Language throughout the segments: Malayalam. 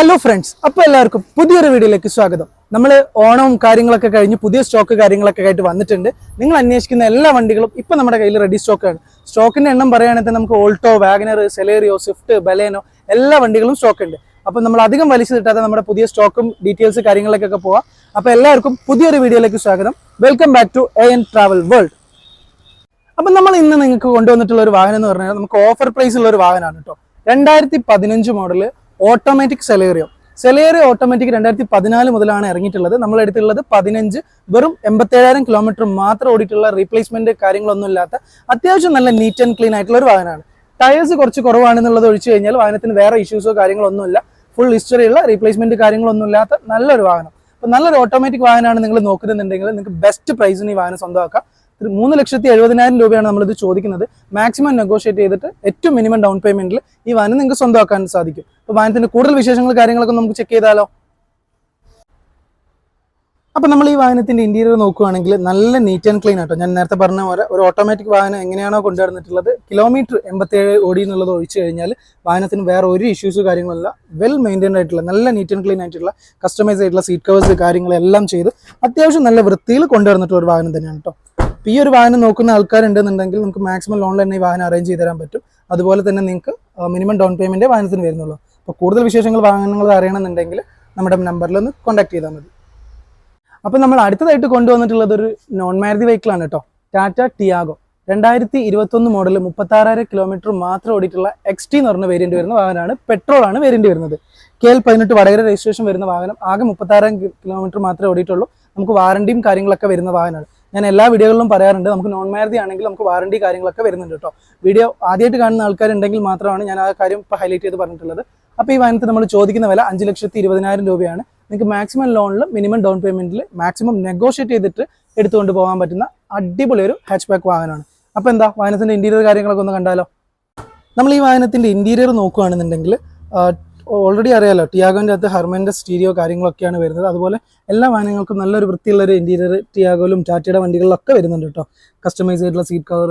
ഹലോ ഫ്രണ്ട്സ് അപ്പോൾ എല്ലാവർക്കും പുതിയൊരു വീഡിയോയിലേക്ക് സ്വാഗതം. നമ്മൾ ഓണവും കാര്യങ്ങളൊക്കെ കഴിഞ്ഞ് പുതിയ സ്റ്റോക്ക് കാര്യങ്ങളൊക്കെ ആയിട്ട് വന്നിട്ടുണ്ട്. നിങ്ങൾ അന്വേഷിക്കുന്ന എല്ലാ വണ്ടികളും ഇപ്പം നമ്മുടെ കയ്യിൽ റെഡി സ്റ്റോക്കാണ് സ്റ്റോക്കിന്റെ എണ്ണം പറയുകയാണെങ്കിൽ നമുക്ക് Alto WagonR Celerio Swift Baleno എല്ലാ വണ്ടികളും സ്റ്റോക്ക് ഉണ്ട്. അപ്പം നമ്മൾ അധികം വലിച്ചു കിട്ടാതെ നമ്മുടെ പുതിയ സ്റ്റോക്കും ഡീറ്റെയിൽസ് കാര്യങ്ങളിലേക്കൊക്കെ പോവാം. അപ്പോൾ എല്ലാവർക്കും പുതിയൊരു വീഡിയോയിലേക്ക് സ്വാഗതം. Welcome back to A N travel world അപ്പം നമ്മൾ ഇന്ന് നിങ്ങൾക്ക് കൊണ്ടുവന്നിട്ടുള്ള ഒരു വാഹനം എന്ന് പറഞ്ഞാൽ നമുക്ക് ഓഫർ പ്രൈസ് ഉള്ള ഒരു വാഹനമാണ് കേട്ടോ. രണ്ടായിരത്തി പതിനഞ്ച് model automatic Celerio. Celerio automatic രണ്ടായിരത്തി പതിനാല് മുതലാണ് ഇറങ്ങിയിട്ടുള്ളത്. നമ്മൾ എടുത്തുള്ളത് പതിനഞ്ച് വെറും എൺപത്തേഴായിരം കിലോമീറ്റർ മാത്രം ഓടിയിട്ടുള്ള റീപ്ലേസ്മെന്റ് കാര്യങ്ങളൊന്നും ഇല്ലാത്ത അത്യാവശ്യം നല്ല നീറ്റ് ആൻഡ് ക്ലീൻ ആയിട്ടുള്ള ഒരു വാഹനമാണ്. ടയേഴ്സ് കുറച്ച് കുറവാണെന്നുള്ളത് ഒഴിച്ചു കഴിഞ്ഞാൽ വാഹനത്തിന് വേറെ ഇഷ്യൂസോ കാര്യങ്ങളൊന്നും ഇല്ല ഫുൾ ഹിസ്റ്ററിയുള്ള റീപ്ലേസ്മെന്റ് കാര്യങ്ങളൊന്നും ഇല്ലാത്ത നല്ലൊരു വാഹനം. അപ്പോൾ നല്ലൊരു ഓട്ടോമാറ്റിക് വാഹനമാണ് നിങ്ങൾ നോക്കുന്നുണ്ടെങ്കിൽ നിങ്ങൾക്ക് ബെസ്റ്റ് പ്രൈസിന് ഈ വാഹനം സ്വന്തമാക്കാം. മൂന്ന് ലക്ഷത്തി എഴുപതിനായിരം രൂപയാണ് നമ്മളിത് ചോദിക്കുന്നത്. മാക്സിമം നെഗോഷിയേറ്റ് ചെയ്തിട്ട് ഏറ്റവും മിനിമം ഡൗൺ പേയ്മെന്റിൽ ഈ വാഹനം നിങ്ങൾക്ക് സ്വന്തമാക്കാൻ സാധിക്കും. അപ്പോൾ വാഹനത്തിന്റെ കൂടുതൽ വിശേഷങ്ങൾ കാര്യങ്ങളൊക്കെ നമുക്ക് ചെക്ക് ചെയ്താലോ? അപ്പോൾ നമ്മൾ ഈ വാഹനത്തിന്റെ ഇന്റീരിയർ നോക്കുകയാണെങ്കിൽ നല്ല നീറ്റ് ആൻഡ് ക്ലീൻ ആട്ടോ. ഞാൻ നേരത്തെ പറഞ്ഞ പോലെ ഒരു ഓട്ടോമാറ്റിക് വാഹനം എങ്ങനെയാണോ കൊണ്ടുവന്നിട്ടുള്ളത്. കിലോമീറ്റർ എൺപത്തേഴ് ഓടി എന്നുള്ളത് ഒഴിച്ചു കഴിഞ്ഞാൽ വാഹനത്തിന് വേറെ ഒരു ഇഷ്യൂസ് കാര്യങ്ങളല്ല. വെൽ മെയിന്റൈൻഡ് ആയിട്ടുള്ള നല്ല നീറ്റ് ആൻഡ് ക്ലീൻ ആയിട്ടുള്ള കസ്റ്റമൈസ് ആയിട്ടുള്ള സീറ്റ് കവേഴ്സ് കാര്യങ്ങളെല്ലാം ചെയ്ത് അത്യാവശ്യം നല്ല വൃത്തിയിൽ കൊണ്ടുവന്നിട്ടുള്ള ഒരു വാഹനം തന്നെയാണ് കേട്ടോ അപ്പോൾ ഈ ഒരു വാഹനം നോക്കുന്ന ആൾക്കാരുണ്ടെന്നുണ്ടെങ്കിൽ നമുക്ക് മാക്സിമം ലോണിൽ തന്നെ ഈ വാഹനം അറേഞ്ച് ചെയ്ത് തരാൻ പറ്റും. അതുപോലെ തന്നെ നിങ്ങൾക്ക് മിനിമം ഡൗൺ പേയ്മെന്റ് വാഹനത്തിന് വരുന്നുള്ളൂ. അപ്പോൾ കൂടുതൽ വിശേഷങ്ങൾ വാഹനങ്ങൾ അറിയണമെന്നുണ്ടെങ്കിൽ നമ്മുടെ നമ്പറിൽ ഒന്ന് കോൺടാക്ട് ചെയ്താൽ മതി. അപ്പോൾ നമ്മൾ അടുത്തതായിട്ട് കൊണ്ടുവന്നിട്ടുള്ളത് ഒരു നോൺ മാരുതി വെഹിക്കിളാണ് കേട്ടോ. ടാറ്റ ടിയാഗോ രണ്ടായിരത്തി ഇരുപത്തൊന്ന് മോഡൽ മുപ്പത്താറായിരം കിലോമീറ്റർ മാത്രം ഓടിയിട്ടുള്ള എക്സ് ടി എന്ന് പറഞ്ഞ വേരിയന്റ് വരുന്ന വാഹനമാണ്. പെട്രോൾ ആണ് വേരിയന്റ് വരുന്നത്. കെ എൽ പതിനെട്ട് വടകര രജിസ്ട്രേഷൻ വരുന്ന വാഹനം. ആകെ മുപ്പത്താറായിരം കിലോമീറ്റർ മാത്രമേ ഓടിയിട്ടുള്ളൂ. നമുക്ക് വാറണ്ടിയും കാര്യങ്ങളൊക്കെ വരുന്ന വാഹനമാണ്. ഞാൻ എല്ലാ വീഡിയോകളിലും പറയാറുണ്ട്. നമുക്ക് നോൺ മാരുതി ആണെങ്കിൽ നമുക്ക് വാറണ്ടി കാര്യങ്ങളൊക്കെ വരുന്നുണ്ട് കേട്ടോ. വീഡിയോ ആദ്യമായിട്ട് കാണുന്ന ആൾക്കാരുണ്ടെങ്കിൽ മാത്രമാണ് ഞാൻ ആ കാര്യം ഇപ്പോൾ ഹൈലൈറ്റ് ചെയ്ത് പറഞ്ഞിട്ടുള്ളത്. അപ്പോൾ ഈ വാഹനത്തിൽ നമ്മൾ ചോദിക്കുന്ന വില അഞ്ച് ലക്ഷത്തി ഇരുപതിനായിരം രൂപയാണ് നിങ്ങൾക്ക് മാക്സിമം ലോണിൽ മിനിമം ഡൗൺ പേയ്മെന്റിൽ മാക്സിമം നെഗോഷിയേറ്റ് ചെയ്തിട്ട് എടുത്തുകൊണ്ട് പോകാൻ പറ്റുന്ന അടിപൊളി ഒരു ഹാച്ച് ബാക്ക് വാഹനമാണ്. അപ്പോൾ എന്താ? വാഹനത്തിന്റെ ഇന്റീരിയർ കാര്യങ്ങളൊക്കെ ഒന്ന് കണ്ടാലോ? നമ്മൾ ഈ വാഹനത്തിന്റെ ഇന്റീരിയർ നോക്കുകയാണെന്നുണ്ടെങ്കിൽ ഓൾറെഡി അറിയാലോ ടിയാഗോന്റെ അകത്ത് ഹെർമന്റെ സ്റ്റീരിയോ കാര്യങ്ങളൊക്കെയാണ് വരുന്നത്. അതുപോലെ എല്ലാ വാഹനങ്ങൾക്കും നല്ലൊരു വൃത്തിയുള്ള ഒരു ഇന്റീരിയർ ടിയാഗോയിലും ടാറ്റയുടെ വണ്ടികളിലൊക്കെ വരുന്നുണ്ട് കേട്ടോ. കസ്റ്റമൈസ് ചെയ്തിട്ടുള്ള സീറ്റ് കവർ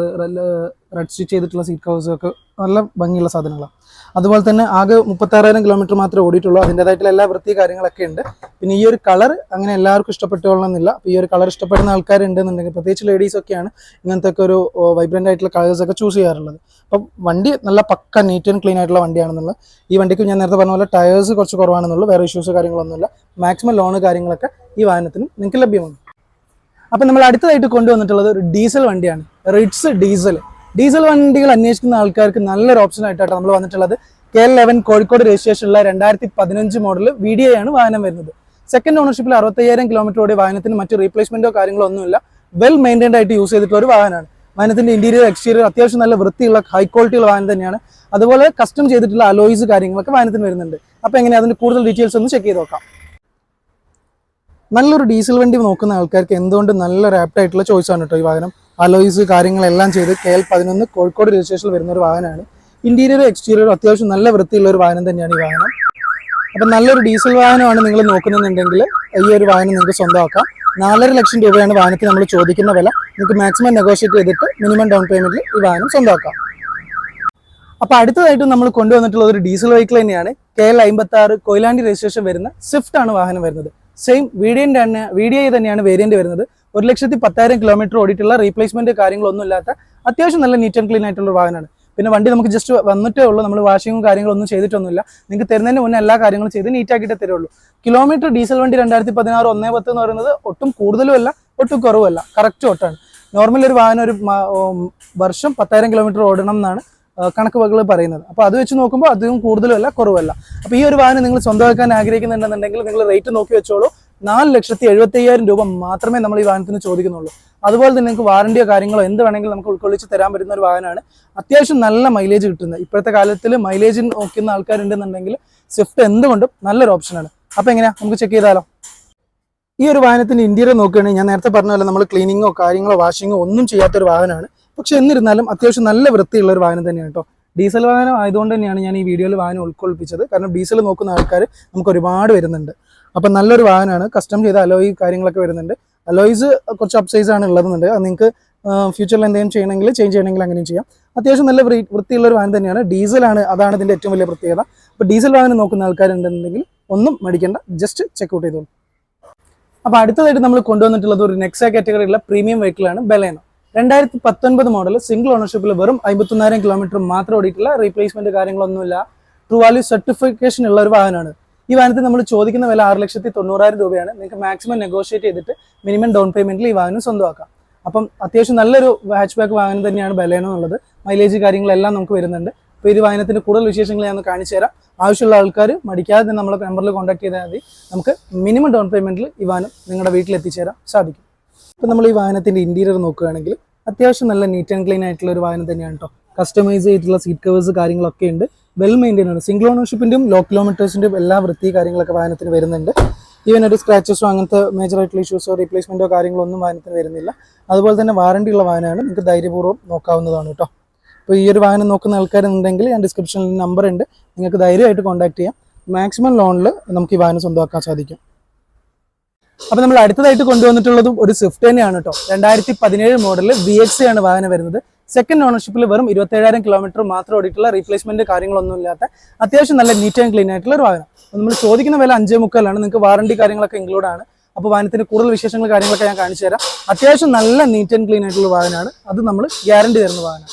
റെഡ് സ്റ്റിച്ച് ചെയ്തിട്ടുള്ള സീറ്റ് കവേഴ്സും ഒക്കെ നല്ല ഭംഗിയുള്ള സാധനങ്ങളാണ്. അതുപോലെ തന്നെ ആകെ മുപ്പത്താറായിരം കിലോമീറ്റർ മാത്രമേ ഓടിയിട്ടുള്ളൂ. അതിന്റെതായിട്ടുള്ള എല്ലാ വൃത്തി കാര്യങ്ങളൊക്കെ ഉണ്ട്. പിന്നെ ഈ ഒരു കളർ അങ്ങനെ എല്ലാവർക്കും ഇഷ്ടപ്പെട്ടുകൊള്ളണമെന്നില്ല. അപ്പോൾ ഈ ഒരു കളർ ഇഷ്ടപ്പെടുന്ന ആൾക്കാരുണ്ടെന്നുണ്ടെങ്കിൽ പ്രത്യേകിച്ച് ലേഡീസ് ഒക്കെയാണ് ഇങ്ങനത്തെ ഒക്കെ ഒരു വൈബ്രന്റ് ആയിട്ടുള്ള കളേഴ്സ് ഒക്കെ ചൂസ് ചെയ്യാറുള്ളത്. അപ്പം വണ്ടി നല്ല പക്ക നീറ്റ് ആൻഡ് ക്ലീൻ ആയിട്ടുള്ള വണ്ടിയാണെന്നുള്ളത്. ഈ വണ്ടിക്ക് ഞാൻ നേരത്തെ പറഞ്ഞ പോലെ ടയേഴ്സ് കുറച്ച് കുറവാണെന്നുള്ളൂ. വേറെ ഇഷ്യൂസ് കാര്യങ്ങളൊന്നുമില്ല. മാക്സിമം ലോണ് കാര്യങ്ങളൊക്കെ ഈ വാഹനത്തിന് നിങ്ങൾക്ക് ലഭ്യമാണ്. അപ്പം നമ്മൾ അടുത്തതായിട്ട് കൊണ്ടുവന്നിട്ടുള്ളത് ഒരു ഡീസൽ വണ്ടിയാണ്. റിഡ്സ് ഡീസൽ ഡീസൽ വണ്ടികൾ അന്വേഷിക്കുന്ന ആൾക്കാർക്ക് നല്ലൊരു ഓപ്ഷൻ ആയിട്ടാണ് നമ്മൾ വന്നിട്ടുള്ളത്. കെ ലെവൻ കോഴിക്കോട് രജിസ്ട്രേഷനുള്ള രണ്ടായിരത്തി പതിനഞ്ച് മോഡൽ വി ഡി ആണ് വാഹനം വരുന്നത്. സെക്കൻഡ് ഓണർഷിപ്പിൽ അറുപത്തയ്യായിരം കിലോമീറ്റർ ഓടിയ വാഹനത്തിന് മറ്റു റീപ്ലേസ്മെന്റോ കാര്യങ്ങളോ ഒന്നുമില്ല. വെൽ മെയിന്റൈൻഡ് ആയിട്ട് യൂസ് ചെയ്തിട്ടുള്ള ഒരു വാഹനമാണ്. വാഹനത്തിന്റെ ഇന്റീരിയർ എക്സ്റ്റീരിയർ അത്യാവശ്യം നല്ല വൃത്തിയുള്ള ഹൈ ക്വാളിറ്റിയുള്ള വാഹനം തന്നെയാണ്. അതുപോലെ കസ്റ്റം ചെയ്തിട്ടുള്ള അലോയ്സ് കാര്യങ്ങളൊക്കെ വാഹനത്തിന് വരുന്നുണ്ട്. അപ്പോൾ എങ്ങനെ അതിന്റെ കൂടുതൽ ഡീറ്റെയിൽസ് ഒന്ന് ചെക്ക് ചെയ്ത് നോക്കാം. നല്ലൊരു ഡീസൽ വണ്ടി നോക്കുന്ന ആൾക്കാർക്ക് എന്തുകൊണ്ട് നല്ലൊരു ആപ്റ്റ് ആയിട്ടുള്ള ചോയ്സ് ആണ് കേട്ടോ ഈ വാഹനം. അലോയ്സ് കാര്യങ്ങളെല്ലാം ചെയ്ത് കെ എൽ പതിനൊന്ന് കോഴിക്കോട് രജിസ്ട്രേഷനിൽ വരുന്ന ഒരു വാഹനമാണ്. ഇന്റീരിയർ എക്സ്റ്റീരിയർ അത്യാവശ്യം നല്ല വൃത്തിയുള്ള ഒരു വാഹനം തന്നെയാണ് ഈ വാഹനം. അപ്പം നല്ലൊരു ഡീസൽ വാഹനമാണ് നിങ്ങൾ നോക്കുന്നുണ്ടെങ്കിൽ ഈ ഒരു വാഹനം നിങ്ങൾക്ക് സ്വന്തമാക്കാം. നാലര ലക്ഷം രൂപയാണ് വാഹനത്തിന് നമ്മൾ ചോദിക്കുന്ന വില. നിങ്ങൾക്ക് മാക്സിമം നെഗോഷിയേറ്റ് ചെയ്തിട്ട് മിനിമം ഡൗൺ പേയ്മെന്റിൽ ഈ വാഹനം സ്വന്തമാക്കാം. അപ്പൊ അടുത്തതായിട്ട് നമ്മൾ കൊണ്ടുവന്നിട്ടുള്ള ഒരു ഡീസൽ വെഹിക്കിൾ തന്നെയാണ്. കെ എൽ അമ്പത്തി ആറ് കൊയിലാണ്ടി രജിസ്ട്രേഷൻ വരുന്ന സ്വിഫ്റ്റ് ആണ് വാഹനം വരുന്നത്. സെയിം വീഡിയന്റെ തന്നെ വീഡിയോ തന്നെയാണ് വേരിയന്റ് വരുന്നത്. ഒരു ലക്ഷത്തി പത്തായിരം കിലോമീറ്റർ ഓടിയിട്ടുള്ള റീപ്ലേസ്മെന്റ് കാര്യങ്ങളൊന്നും ഇല്ലാത്ത അത്യാവശ്യം നല്ല നീറ്റ് ആൻഡ് ക്ലീൻ ആയിട്ടുള്ള വാഹനമാണ്. പിന്നെ വണ്ടി നമുക്ക് ജസ്റ്റ് വന്നിട്ടേ ഉള്ളൂ. നമ്മൾ വാഷിങ്ങും കാര്യങ്ങളൊന്നും ചെയ്തിട്ടൊന്നുമില്ല. നിങ്ങൾക്ക് തരുന്നതിന് മുന്നേ എല്ലാ കാര്യങ്ങളും ചെയ്ത് നീറ്റ് ആക്കിയിട്ടേ തരുള്ളൂ. കിലോമീറ്റർ ഡീസൽ വണ്ടി രണ്ടായിരത്തി പതിനാറ് ഒന്നേ പത്ത് എന്ന് പറയുന്നത് ഒട്ടും കൂടുതലും അല്ല ഒട്ടും കുറവല്ല കറക്റ്റ് ഓട്ടാണ് നോർമൽ ഒരു വാഹനം ഒരു വർഷം പത്തായിരം കിലോമീറ്റർ ഓടണം എന്നാണ് കണക്ക് കണക്കുകൾ പറയുന്നത്. അപ്പോൾ അത് വെച്ച് നോക്കുമ്പോൾ അധികം കൂടുതലല്ല കുറവല്ല അപ്പോൾ ഈ ഒരു വാഹനം നിങ്ങൾ സ്വന്തമാക്കാൻ ആഗ്രഹിക്കുന്നുണ്ടെന്നുണ്ടെങ്കിൽ നിങ്ങൾ റേറ്റ് നോക്കി വെച്ചോളൂ. നാല് ലക്ഷത്തി എഴുപത്തി അയ്യായിരം രൂപ മാത്രമേ നമ്മൾ ഈ വാഹനത്തിന് ചോദിക്കുന്നുള്ളൂ. അതുപോലെ തന്നെ നിങ്ങൾക്ക് വാറണ്ടിയോ കാര്യങ്ങളോ എന്ത് വേണമെങ്കിലും നമുക്ക് ഉൾക്കൊള്ളിച്ച് തരാൻ പറ്റുന്ന ഒരു വാഹനമാണ്. അത്യാവശ്യം നല്ല മൈലേജ് കിട്ടുന്നത്. ഇപ്പോഴത്തെ കാലത്തിൽ മൈലേജ് നോക്കുന്ന ആൾക്കാരുണ്ടെന്നുണ്ടെങ്കിൽ സ്വിഫ്റ്റ് എന്തുകൊണ്ടും നല്ലൊരു ഓപ്ഷനാണ് അപ്പോൾ എങ്ങനെയാ? നമുക്ക് ചെക്ക് ചെയ്താലോ? ഈ ഒരു വാഹനത്തിന്റെ ഇന്റീരിയർ നോക്കുകയാണെങ്കിൽ ഞാൻ നേരത്തെ പറഞ്ഞ പോലെ നമ്മൾ ക്ലീനിങ്ങോ കാര്യങ്ങളോ വാഷിങ്ങോ ഒന്നും ചെയ്യാത്തൊരു വാഹനമാണ്. പക്ഷെ എന്നിരുന്നാലും അത്യാവശ്യം നല്ല വൃത്തിയുള്ള ഒരു വാഹനം തന്നെയാണ് കേട്ടോ. ഡീസൽ വാഹനം ആയതുകൊണ്ട് തന്നെയാണ് ഞാൻ ഈ വീഡിയോയിൽ വാഹനം ഉൾക്കൊള്ളിപ്പിച്ചത്. കാരണം ഡീസൽ നോക്കുന്ന ആൾക്കാർ നമുക്ക് ഒരുപാട് വരുന്നുണ്ട്. അപ്പം നല്ലൊരു വാഹനമാണ്. കസ്റ്റം ചെയ്ത അലോയി കാര്യങ്ങളൊക്കെ വരുന്നുണ്ട്. അലോയ്സ് കുറച്ച് അപ്സൈസ് ആണ് ഉള്ളതെന്നുണ്ട്. അത് നിങ്ങൾക്ക് ഫ്യൂച്ചറിൽ എന്തെങ്കിലും ചെയ്യണമെങ്കിൽ ചേഞ്ച് ചെയ്യണമെങ്കിൽ അങ്ങനെയും ചെയ്യാം. അത്യാവശ്യം നല്ല വൃത്തിയുള്ള ഒരു വാഹനം തന്നെയാണ്. ഡീസലാണ് അതാണ് ഇതിന്റെ ഏറ്റവും വലിയ പ്രത്യേകത. അപ്പോൾ ഡീസൽ വാഹനം നോക്കുന്ന ആൾക്കാരുണ്ടെന്നുണ്ടെങ്കിൽ ഒന്നും മടിക്കേണ്ട. ജസ്റ്റ് ചെക്കൗട്ട് ചെയ്തോളൂ. അപ്പോൾ അടുത്തതായിട്ട് നമ്മൾ കൊണ്ടുവന്നിട്ടുള്ളത് ഒരു നെക്സ കാറ്റഗറിയിലുള്ള പ്രീമിയം വെഹിക്കിളാണ് ബലേനോ രണ്ടായിരത്തി പത്തൊൻപത് മോഡൽ സിംഗിൾ ഓണർഷിപ്പിൽ വെറും അമ്പത്തൊന്നായിരം കിലോമീറ്റർ മാത്രം ഓടിയിട്ടുള്ള റീപ്ലേസ്മെന്റ് കാര്യങ്ങളൊന്നുമില്ല. ട്രൂ വാല്യൂ സർട്ടിഫിക്കേഷൻ ഉള്ള ഒരു വാഹനമാണ്. ഈ വാഹനത്തിന് നമ്മൾ ചോദിക്കുന്ന വില ആറ് ലക്ഷത്തി തൊണ്ണൂറായിരം രൂപയാണ്. നിങ്ങൾക്ക് മാക്സിമം നെഗോഷിയേറ്റ് ചെയ്തിട്ട് മിനിമം ഡൗൺ പേയ്മെന്റിൽ ഈ വാഹനം സ്വന്തമാക്കാം. അപ്പം അത്യാവശ്യം നല്ലൊരു ഹാച്ച് ബാക്ക് വാഹനം തന്നെയാണ് ബലേനോ എന്നുള്ളത് മൈലേജ് കാര്യങ്ങളെല്ലാം നമുക്ക് വരുന്നുണ്ട്. അപ്പോൾ ഈ വാഹനത്തിന്റെ കൂടുതൽ വിശേഷങ്ങൾ ഞാൻ കാണിച്ചു തരാം. ആവശ്യമുള്ള ആൾക്കാർ മടിക്കാതെ തന്നെ നമ്മളെ നമ്പറിൽ കോൺടാക്ട് ചെയ്താൽ മതി. നമുക്ക് മിനിമം ഡൗൺ പേയ്മെന്റിൽ ഈ വാഹനം നിങ്ങളുടെ വീട്ടിൽ എത്തിച്ചേരാൻ സാധിക്കും. ഇപ്പം നമ്മൾ ഈ വാഹനത്തിന്റെ ഇന്റീരിയർ നോക്കുകയാണെങ്കിൽ അത്യാവശ്യം നല്ല നീറ്റ് ആൻഡ് ക്ലീൻ ആയിട്ടുള്ള ഒരു വാഹനം തന്നെയാണ് കേട്ടോ കസ്റ്റമൈസ് ചെയ്തിട്ടുള്ള സീറ്റ് കവേഴ്സ് കാര്യങ്ങളൊക്കെ ഉണ്ട്. വെൽ മെയിന്റെയിൻ ആണ്. സിംഗിൾ ഓണർഷിപ്പിന്റെയും ലോ കിലോമീറ്റേഴ്സിന്റെയും എല്ലാ വൃത്തി കാര്യങ്ങളൊക്കെ വാഹനത്തിന് വരുന്നുണ്ട്. ഈവൻ ഒരു സ്ക്രാച്ചസോ അങ്ങനത്തെ മേജർ ആയിട്ടുള്ള ഇഷ്യൂസോ റീപ്ലേസ്മെന്റോ കാര്യങ്ങളോ ഒന്നും വാഹനത്തിന് വരുന്നില്ല. അതുപോലെ തന്നെ വാറണ്ടി ഉള്ള വാഹനമാണ്. നിങ്ങൾക്ക് ധൈര്യപൂർവം നോക്കാവുന്നതാണ് കേട്ടോ അപ്പോൾ ഈ ഒരു വാഹനം നോക്കുന്ന ആൾക്കാരുണ്ടെങ്കിൽ ഞാൻ ഡിസ്ക്രിപ്ഷനിൽ നമ്പർ ഉണ്ട്. നിങ്ങൾക്ക് ധൈര്യമായിട്ട് കോൺടാക്ട് ചെയ്യാം. മാക്സിമം ലോണിൽ നമുക്ക് ഈ വാഹനം സ്വന്തമാക്കാൻ സാധിക്കും. അപ്പോൾ നമ്മൾ അടുത്തതായിട്ട് കൊണ്ടുവന്നിട്ടുള്ളതും ഒരു സ്വിഫ്റ്റ് തന്നെയാണ് കേട്ടോ. രണ്ടായിരത്തി പതിനേഴ് മോഡലിൽ വി എക്സ് ആണ് വാഹനം വരുന്നത്. സെക്കൻഡ് ഓണർഷിപ്പിൽ വെറും ഇരുപത്തേഴായിരം കിലോമീറ്റർ മാത്രം ഓടിയിട്ടുള്ള റീപ്ലേസ്മെന്റ് കാര്യങ്ങളൊന്നും ഇല്ലാത്ത അത്യാവശ്യം നല്ല നീറ്റ് ആൻഡ് ക്ലീൻ ആയിട്ടുള്ള ഒരു വാഹനം. നമ്മൾ ചോദിക്കുന്ന വില അഞ്ചേ മുക്കാലാണ് നിങ്ങൾക്ക് വാറണ്ടി കാര്യങ്ങളൊക്കെ ഇൻക്ലൂഡ് ആണ്. അപ്പോൾ വാഹനത്തിന്റെ കൂടുതൽ വിശേഷങ്ങൾ കാര്യങ്ങളൊക്കെ ഞാൻ കാണിച്ചു തരാം. അത്യാവശ്യം നല്ല നീറ്റ് ആൻഡ് ക്ലീൻ ആയിട്ടുള്ള വാഹനമാണ്. അത് നമ്മൾ ഗ്യാരണ്ടി തരുന്ന വാഹനം.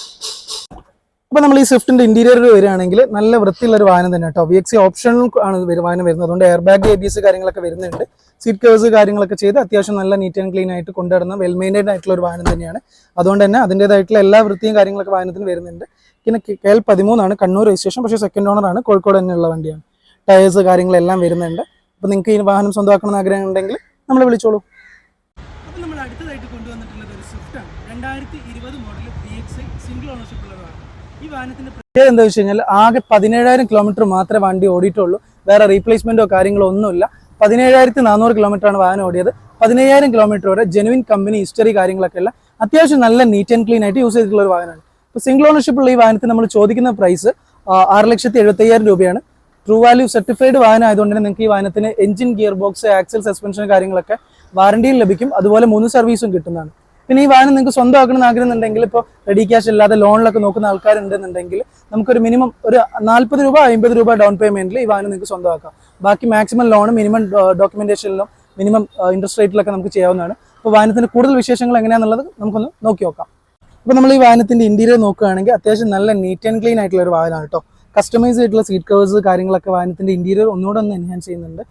അപ്പോൾ നമ്മൾ ഈ സ്വിഫ്റ്റിന്റെ ഇന്റീരിയർ വരികയാണെങ്കിൽ നല്ല വൃത്തിയുള്ള ഒരു വാഹനം തന്നെ കേട്ടോ. വി എക്സ് ഓപ്ഷണൽ ആണ് വാഹനം വരുന്നത്. അതുകൊണ്ട് air bag A B S കാര്യങ്ങളൊക്കെ വരുന്നുണ്ട്. സീറ്റ് കവേഴ്സ് കാര്യങ്ങളൊക്കെ ചെയ്ത് അത്യാവശ്യം നല്ല നീറ്റ് ആൻഡ് ക്ലീൻ ആയിട്ട് കൊണ്ടുവരുന്ന വെൽ മെയിന്റൈൻഡ് ആയിട്ടുള്ള ഒരു വാഹനം തന്നെയാണ്. അതുകൊണ്ട് തന്നെ അതിന്റെതായിട്ടുള്ള എല്ലാ വൃത്തിയും കാര്യങ്ങളൊക്കെ വാഹനത്തിന് വരുന്നുണ്ട്. പിന്നെ കെ എൽ പതിമൂന്നാണ്. കണ്ണൂർ രജിസ്ട്രേഷൻ പക്ഷേ സെക്കൻഡ് ഓണർ ആണ്. കോഴിക്കോട് തന്നെയുള്ള വണ്ടിയാണ്. ടയേഴ്സ് കാര്യങ്ങളെല്ലാം വരുന്നുണ്ട്. അപ്പോൾ നിങ്ങൾക്ക് ഈ വാഹനം സ്വന്തമാക്കണമെന്ന് ആഗ്രഹം ഉണ്ടെങ്കിൽ നമ്മൾ വിളിച്ചോളൂ അപ്പോൾ നമ്മൾ അടുത്തതായിട്ട് കൊണ്ടുവന്നിട്ടുള്ളത് ഒരു സ്വിഫ്റ്റ് ആണ് രണ്ടായിരത്തി ഇരുപത് model B X single ownership ഉള്ള വാഹനം ഈ വാഹനത്തിന്റെ പ്രത്യേകത എന്താ വെച്ച് കഴിഞ്ഞാൽ ആകെ പതിനേഴായിരം കിലോമീറ്റർ മാത്രമേ വണ്ടി ഓടിയിട്ടുള്ളൂ. വേറെ റീപ്ലേസ്മെന്റോ കാര്യങ്ങളോ ഒന്നുമില്ല. പതിനേഴായിരത്തി നാനൂറ് കിലോമീറ്റർ ആണ് വാഹനം ഓടിയത്. പതിനയ്യായിരം കിലോമീറ്റർ വരെ ജെനുവിൻ കമ്പനി ഹിസ്റ്ററി കാര്യങ്ങളൊക്കെ ഉള്ള അത്യാവശ്യം നല്ല നീറ്റ് ആൻഡ് ക്ലീൻ ആയിട്ട് യൂസ് ചെയ്തിട്ടുള്ള ഒരു വാഹനമാണ്. ഇപ്പൊ സിംഗിൾ ഓണർഷിപ്പ് ഉള്ള ഈ വാഹനത്തിന് നമ്മൾ ചോദിക്കുന്ന പ്രൈസ് ആറ് ലക്ഷത്തി എഴുപത്തയ്യായിരം രൂപയാണ്. ട്രൂ വാല്യൂ സർട്ടിഫൈഡ് വാഹനം ആയതുകൊണ്ട് തന്നെ നിങ്ങൾക്ക് ഈ വാഹനത്തിന് engine gear box axle suspension കാര്യങ്ങളൊക്കെ വാറണ്ടിയിൽ ലഭിക്കും. അതുപോലെ മൂന്ന് സർവീസും കിട്ടുന്നതാണ്. പിന്നെ ഈ വാഹനം നിങ്ങൾക്ക് സ്വന്തമാക്കണം എന്ന് ആഗ്രഹം ഇപ്പോൾ റെഡി ക്യാഷ് ഇല്ലാതെ ലോണിലൊക്കെ നോക്കുന്ന ആൾക്കാരുണ്ടെന്നുണ്ടെങ്കിൽ നമുക്കൊരു മിനിമം ഒരു നാൽപ്പത് രൂപ അമ്പത് രൂപ ഡൗൺ പേയ്മെന്റിൽ ഈ വാഹനം നിങ്ങൾക്ക് സ്വന്തമാക്കാം. ബാക്കി മാക്സിമം ലോൺ മിനിമം ഡോക്യുമെന്റേഷനിലും മിനിമം ഇൻട്രസ്റ്റ് റേറ്റിലൊക്കെ നമുക്ക് ചെയ്യാവുന്നതാണ്. അപ്പോൾ വാഹനത്തിന്റെ കൂടുതൽ വിശേഷങ്ങൾ എങ്ങനെയാണെന്നുള്ളത് നമുക്കൊന്ന് നോക്കി നോക്കാം. അപ്പോൾ നമ്മൾ ഈ വാഹനത്തിന്റെ ഇന്റീരിയർ നോക്കുകയാണെങ്കിൽ അത്യാവശ്യം നല്ല നീറ്റ് ആൻഡ് ക്ലീൻ ആയിട്ടുള്ള ഒരു വാഹനമാണ് കേട്ടോ. കസ്റ്റമൈസ് ആയിട്ടുള്ള സീറ്റ് കവേഴ്സ് കാര്യങ്ങളൊക്കെ വാഹനത്തിന്റെ ഇന്റീരിയർ ഒന്നുകൂടെ ഒന്ന് എൻഹാൻസ് ചെയ്യുന്നുണ്ട്.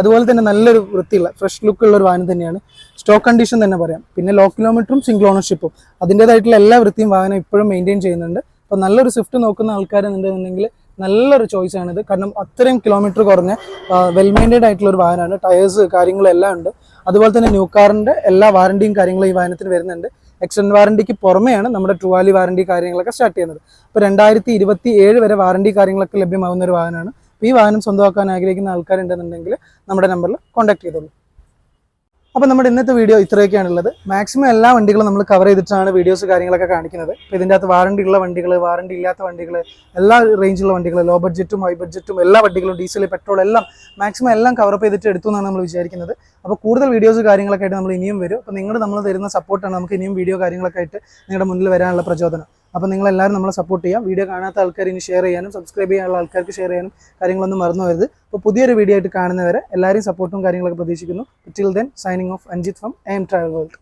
അതുപോലെ തന്നെ നല്ലൊരു വൃത്തിയുള്ള ഫ്രഷ് ലുക്ക് ഉള്ള ഒരു വാഹനം തന്നെയാണ്. സ്റ്റോക്ക് കണ്ടീഷൻ തന്നെ പറയാം. പിന്നെ ലോ കിലോമീറ്ററും സിംഗിൾ ഓണർഷിപ്പും അതിന്റെതായിട്ടുള്ള എല്ലാ വൃത്തിയും വാഹനം ഇപ്പോഴും മെയിന്റെയിൻ ചെയ്യുന്നുണ്ട്. അപ്പോൾ നല്ലൊരു സ്വിഫ്റ്റ് നോക്കുന്ന ആൾക്കാരെന്നുണ്ടെന്നുണ്ടെങ്കിൽ നല്ലൊരു ചോയ്സ് ആണിത്. കാരണം അത്രയും കിലോമീറ്റർ കുറഞ്ഞ വെൽ മെയിന്റൈൻഡ് ആയിട്ടുള്ള ഒരു വാഹനമാണ്. ടയേഴ്സ് കാര്യങ്ങളെല്ലാം ഉണ്ട്. അതുപോലെ തന്നെ ന്യൂ കാറിന്റെ എല്ലാ വാറണ്ടിയും കാര്യങ്ങളും ഈ വാഹനത്തിന് വരുന്നുണ്ട്. എക്സ്റ്റൻഡ് വാറണ്ടിക്ക് പുറമെയാണ് നമ്മുടെ ട്രുവാലി വാറണ്ടി കാര്യങ്ങളൊക്കെ സ്റ്റാർട്ട് ചെയ്യുന്നത്. അപ്പോൾ രണ്ടായിരത്തി ഇരുപത്തി ഏഴ് വരെ വാറണ്ടി കാര്യങ്ങളൊക്കെ ലഭ്യമാകുന്ന ഒരു വാഹനമാണ്. ഈ വാഹനം സ്വന്തമാക്കാൻ ആഗ്രഹിക്കുന്ന ആൾക്കാരുണ്ടെന്നുണ്ടെങ്കിൽ നമ്മുടെ നമ്പറിൽ കോൺടാക്ട് ചെയ്തോളൂ. അപ്പോൾ നമ്മുടെ ഇന്നത്തെ വീഡിയോ ഇത്രയൊക്കെയാണുള്ളത്. മാക്സിമം എല്ലാ വണ്ടികളും നമ്മൾ കവർ ചെയ്തിട്ടാണ് വീഡിയോസ് കാര്യങ്ങളൊക്കെ കാണിക്കുന്നത്. അപ്പോൾ ഇതിന്റെ അകത്ത് വാറണ്ടി ഉള്ള വണ്ടികൾ വാറണ്ടി ഇല്ലാത്ത വണ്ടികൾ എല്ലാ റേഞ്ചിലുള്ള വണ്ടികൾ ലോ ബഡ്ജറ്റും ഹൈ ബഡ്ജറ്റും എല്ലാ വണ്ടികളും ഡീസൽ പെട്രോൾ എല്ലാം മാക്സിമം എല്ലാം കവറപ്പ് ചെയ്തിട്ട് എടുത്തു എന്നാണ് നമ്മൾ വിചാരിക്കുന്നത്. അപ്പോൾ കൂടുതൽ വീഡിയോസ് കാര്യങ്ങളൊക്കെ ആയിട്ട് നമ്മൾ ഇനിയും വരും. അപ്പോൾ നിങ്ങൾ നമ്മൾ തരുന്ന സപ്പോർട്ടാണ് നമുക്ക് ഇനിയും വീഡിയോ കാര്യങ്ങളൊക്കെ ആയിട്ട് നിങ്ങളുടെ മുന്നിൽ വരാനുള്ള പ്രചോദനം. അപ്പോൾ നിങ്ങളെല്ലാവരും നമ്മളെ സപ്പോർട്ട് ചെയ്യുക വീഡിയോ കാണാത്ത ആൾക്കാർ ഇനി ഷെയർ ചെയ്യാനും സബ്സ്ക്രൈബ് ചെയ്യാനുള്ള ആൾക്കാർക്ക് ഷെയർ ചെയ്യാനും കാര്യങ്ങളൊന്നും മറന്നു വരുത് അപ്പോൾ പുതിയൊരു വീഡിയോ ആയിട്ട് കാണുന്നവരെ എല്ലാവരും സപ്പോർട്ടും കാര്യങ്ങളൊക്കെ പ്രതീക്ഷിക്കുന്നു. Till then signing off Anjith from M travel world